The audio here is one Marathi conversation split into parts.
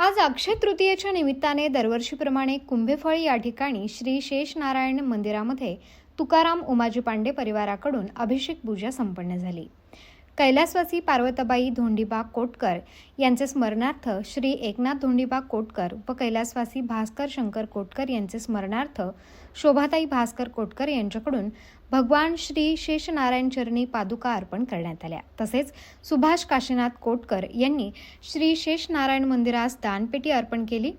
आज अक्षय तृतीयेच्या निमित्ताने दरवर्षीप्रमाणे कुंभेफळ या ठिकाणी श्री शेष नारायण मंदिरामध्ये तुकाराम उमाजी पांडे परिवाराकडून अभिषेक पूजा संपन्न झाली. कैलासवासी पार्वताबाई धोंडीबा कोटकर यांचे स्मरणार्थ श्री एकनाथ धोंडीबा कोटकर व कैलासवासी भास्कर शंकर कोटकर यांचे स्मरणार्थ शोभाताई भास्कर कोटकर यांच्याकडून भगवान श्री शेषनारायण चरणी पादुका अर्पण करण्यात आल्या. तसेच सुभाष काशीनाथ कोटकर यांनी श्री शेषनारायण मंदिरास दानपेटी अर्पण केली.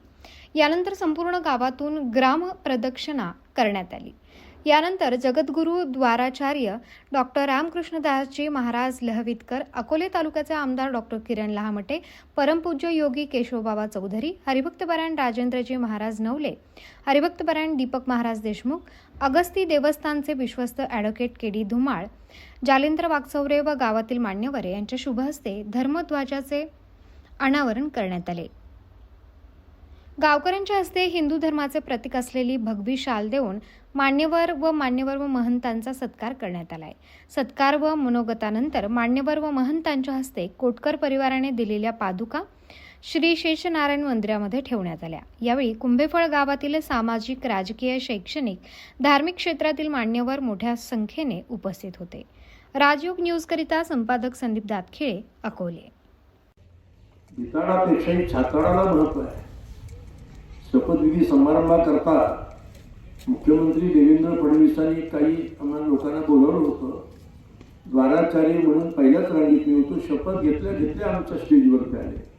यानंतर संपूर्ण गावातून ग्राम प्रदक्षिणा करण्यात आली. यानंतर जगद्गुरू द्वाराचार्य डॉक्टर रामकृष्णदासजी महाराज लहवितकर अकोले तालुक्याचे आमदार डॉक्टर किरण लहामटे परमपूज्य योगी केशवबाबा चौधरी हरिभक्तपरायण राजेंद्रजी महाराज नवले हरिभक्तपरायण दीपक महाराज देशमुख अगस्ती देवस्थानचे विश्वस्त advocate K D Dhumal Jalendra Wagchaure व गावातील मान्यवरे यांच्या शुभहस्ते धर्मध्वजाचे अनावरण करण्यात आले. गावकऱ्यांच्या हस्ते हिंदू धर्माचे प्रतीक असलेली भगवी शाल देऊन मान्यवर व मान्यवर व महंतांचा सत्कार करण्यात आलाय. सत्कार व मनोगतानंतर मान्यवर व महंतांच्या हस्ते कोटकर परिवाराने दिलेल्या पादुका श्री शेषनारायण मंदिरामध्ये ठेवण्यात आल्या. यावेळी कुंभेफळ गावातील सामाजिक राजकीय शैक्षणिक धार्मिक क्षेत्रातील मान्यवर मोठ्या संख्येने उपस्थित होते. राजयोग न्यूजकरिता संपादक संदीप दातखिळे अकोले. महत्त्व आहे. शपथविधी समारंभाकरता मुख्यमंत्री देवेंद्र फडणवीसांनी काही आम्हाला लोकांना बोलावलं होतं. द्वाराचार्य म्हणून पहिल्याच रांगेत मी होतो. शपथ घेतल्या घेतल्या आमच्या स्टेजवरती आले.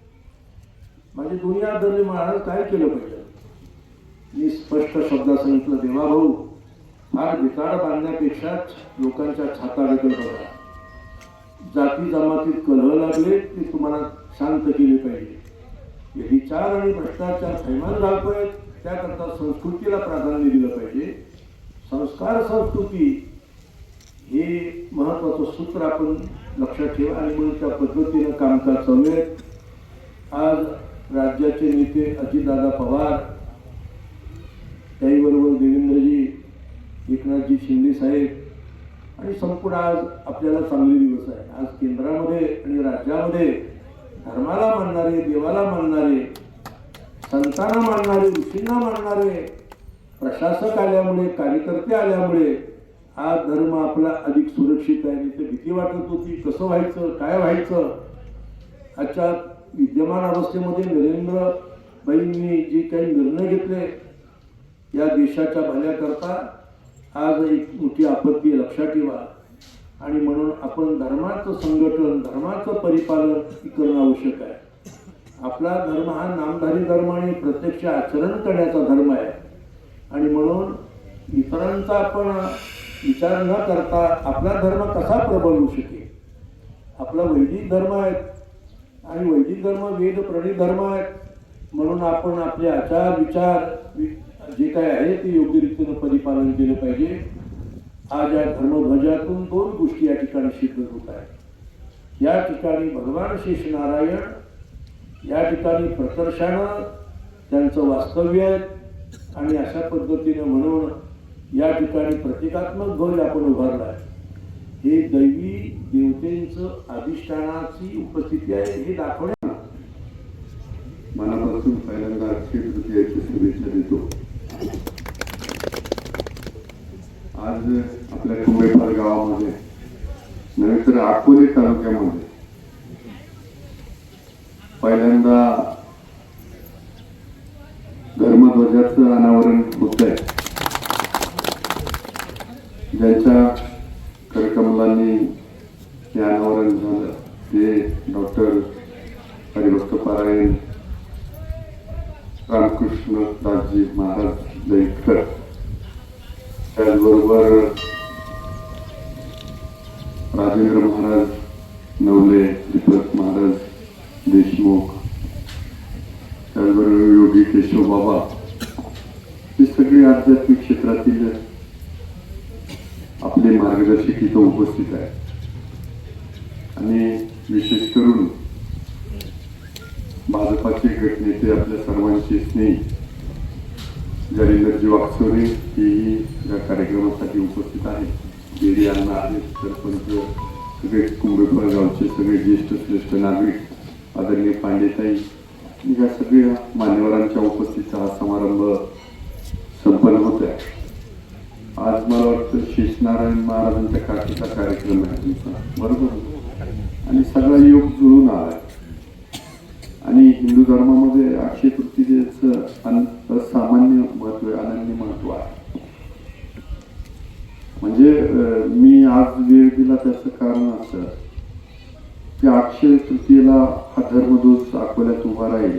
माझे दोन्ही आदरले महाराज काय केलं पाहिजे? मी स्पष्ट शब्दात सांगितलं देवा भाऊ फार बिताड बांधण्यापेक्षाच लोकांच्या छाताडाकडे बघा. जाती जमातीत कलह लागले ते तुम्हाला शांत केले पाहिजे. विचार आणि भ्रष्टाचार थैमान घालतोय त्याकरता संस्कृतीला प्राधान्य दिलं पाहिजे. संस्कार संस्कृती हे महत्वाचं सूत्र आपण लक्षात ठेवा आणि म्हणून त्या पद्धतीनं कामकाज चालू आहे. आज राज्याचे नेते अजितदादा पवार त्याहीबरोबर देवेंद्रजी एकनाथजी शिंदे साहेब आणि संपूर्ण आज आपल्याला चांगले दिवस आहे. आज केंद्रामध्ये आणि राज्यामध्ये धर्माला मानणारे देवाला मानणारे संतांना मानणारे ऋषींना मानणारे प्रशासक आल्यामुळे कार्यकर्ते आल्यामुळे हा धर्म आपला अधिक सुरक्षित आहे. तिथे तर भीती वाटत होती कसं व्हायचं काय व्हायचं? आजच्या विद्यमान अवस्थेमध्ये नरेंद्रबाईंनी जे काही निर्णय घेतले या देशाच्या भल्याकरता आज एक मोठी आपत्ती लक्षात ठेवा. आणि म्हणून आपण धर्माचं संघटन धर्माचं परिपालन करणं आवश्यक आहे. आपला धर्म हा नामधारी धर्म आणि प्रत्यक्ष आचरण करण्याचा धर्म आहे. आणि म्हणून इतरांचा आपण विचार न करता आपला धर्म कसा प्रबळ होऊ शकेल? आपला वैदिक धर्म आहे आणि वैदिक धर्म वेद प्रणित धर्म आहे म्हणून आपण आपले आचार विचार वि- जे काय आहे ते योग्यरीतीनं परिपालन केलं पाहिजे. आज या धर्मध्वजातून दोन गोष्टी या ठिकाणी सिद्ध होत आहेत. या ठिकाणी भगवान शेष नारायण या ठिकाणी प्रकर्षानं त्यांचं वास्तव्य आहे आणि अशा पद्धतीनं म्हणून या ठिकाणी प्रतिकात्मक ध्वज आपण उभारला आहे. हे दैवी देवतेंचं अधिष्ठानाची उपस्थिती आहे हे दाखवण्या मनापासून पहिल्यांदा अक्षय तृतीयाची शुभेच्छा देतो. आज आपल्या कुंभेपाल गावामध्ये नव्हे तर अकोले तालुक्यामध्ये. पहिल्यांदा धर्मध्वजाचं अनावरण होत आहे ज्यांच्या करकमलांनी हे अनावरण झालं ते डॉक्टर हरिभक्त पारायण रामकृष्ण दासजी महाराज जैतकर त्याचबरोबर राजेंद्र महाराज नवले दीपक महाराज देशमुख त्याचबरोबर योगी केशव बाबा हे सगळे आध्यात्मिक क्षेत्रातील आपले मार्गदर्शक इथं उपस्थित आहे आणि विशेष करून भाजपाचे गटनेते आपल्या सर्वांचे स्नेही जलिंदरजी वाकचोरे हेही या कार्यक्रमासाठी उपस्थित आहेत. बेडी अण्णा सरपंच सगळे कुंभेफळ गावचे सगळे ज्येष्ठ श्रेष्ठ नागरिक आदरणीय पांडेताई या सगळ्या मान्यवरांच्या उपस्थितीचा हा समारंभ संपन्न होत आहे. आज मला वाटतं शेषनारायण महाराजांच्या काठीचा कार्यक्रम आहे तुमचा. बरोबर? आणि सगळा योग जुळून आलाय. आणि हिंदू धर्मामध्ये अक्षय तृतीयेचं अन- असामान्य महत्त्व आहे अनन्य महत्त्व आहे म्हणजे मी आज वेळ दिला त्याचं कारण असं की अक्षय तृतीयेला हा धर्मदूत अकोल्यात उभा राहील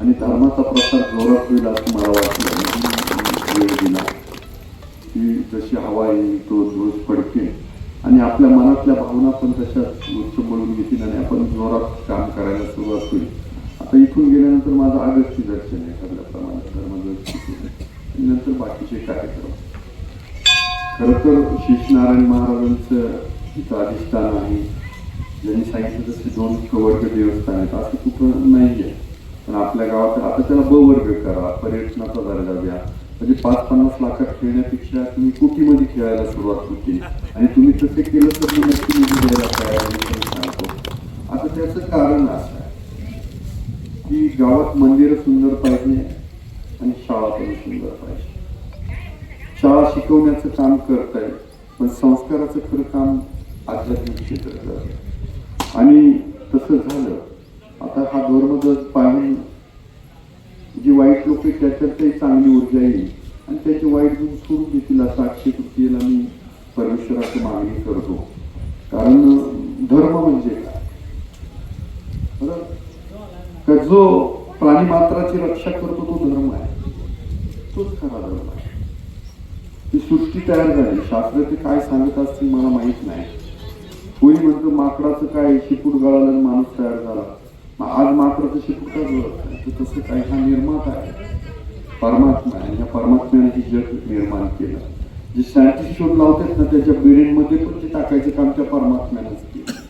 आणि धर्माचा प्रसार जोरात होईल असं मला वाटलं. वेळ दिला. की जशी हवा येईल तो ध्वज पडके आणि आपल्या मनातल्या भावना पण तशाच उच्चबळून घेतील आणि आपण जोरात काम करायला सुरुवात होईल. आता इथून गेल्यानंतर माझा आगस्ती दर्शन आहे ठरल्या प्रमाणात धर्मध्वज आणि नंतर बाकीचे कार्यक्रम खरं तर महाराजांचं इथं अधिष्ठान आहे. ज्यांनी सांगितलं तसे दोन कवर्ग देवस्थान आहेत असं कुठं नाही आहे पण आपल्या गावात आता त्याला ब वर्ग करा पर्यटनाचा दर्जा द्या. म्हणजे पाच पन्नास लाखात खेळण्यापेक्षा तुम्ही कोटीमध्ये खेळायला सुरुवात होती. आणि तुम्ही तसे केलं तर मी नक्की निधी द्यायला तयार सांगतो. आता त्याचं कारण असं आहे. की गावात मंदिरं सुंदर पाहिजे आणि शाळा पण सुंदर पाहिजे शाळा शिकवण्याचं काम करत आहे पण संस्काराचं खरं काम आध्यात्मिक क्षेत्रात आणि तसं झालं आता हा धर्मध्वज पाहून जी वाईट लोक आहेत त्याच्यातही चांगली ऊर्जा येईल. आणि त्याचे वाईट गुण सोडून देतील असं अक्षय तृतीयेला मी परमेश्वराची मागणी करतो. कारण धर्म म्हणजे काय? का जो प्राणी मात्राची रक्षा करतो तो धर्म आहे. तोच खरा धर्म आहे. ती सृष्टी तयार झाली. शास्त्र ते काय सांगत असतील मला माहीत नाही. कोणी म्हणतो माकडाचं काय शिपूट गळाला आणि माणूस तयार झाला. आज माकडाचं शिपूट का गळत नाही तर तसं काय हा निर्माता आहे. परमात्मा आहे. या परमात्म्याने हे जग निर्माण केलं. जे सायंटिस्ट शोध लावतात ना त्याच्या ब्रेनमध्ये पण ते टाकायचे काम त्या परमात्म्यानेच केलं.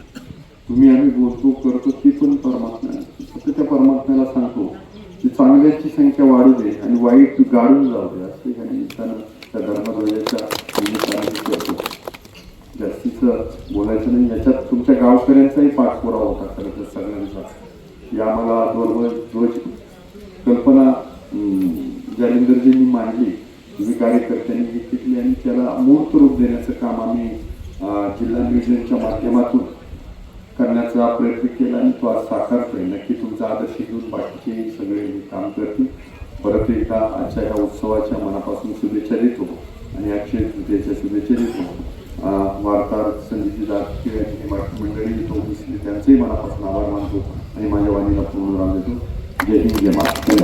तुम्ही आम्ही बोलतो करतो ती पण परमात्म्याने. फक्त त्या परमात्म्याला सांगतो की चांगल्याची संख्या वाढू दे आणि वाईट गाडून जाऊ दे असं ह्या निमित्तानं त्या धर्मध्वजाच्या निमित्तानं करतो जास्तीचं बोलायचं नाही. याच्यात तुमच्या गावकऱ्यांचाही पाठपुरावा होता खरं तर सगळ्यांचा. या मला ध्वज ध्वज कल्पना जालिंदरजींनी मांडली. तुम्ही कार्यकर्त्यांनी घेतली आणि त्याला मूर्त रूप देण्याचं काम आम्ही जिल्हा म्युझियमच्या माध्यमातून करण्याचा प्रयत्न केला आणि तो आज साकारतोय नक्की तुमचा आदर्श घेऊन बाकीचे सगळे काम करतील. परत एकदा आजच्या या उत्सवाच्या मनापासून शुभेच्छा देतो आणि अक्षय तृतीयेच्या शुभेच्छा देतो. वार्ताहर संदीप जारखे आणि बाकी मंडळी येतो उपस्थित त्यांचेही मनापासून आभार मानतो आणि माझ्या वाणीला पूर्ण राम देतो. जय हिंद जय महाराष्ट्र.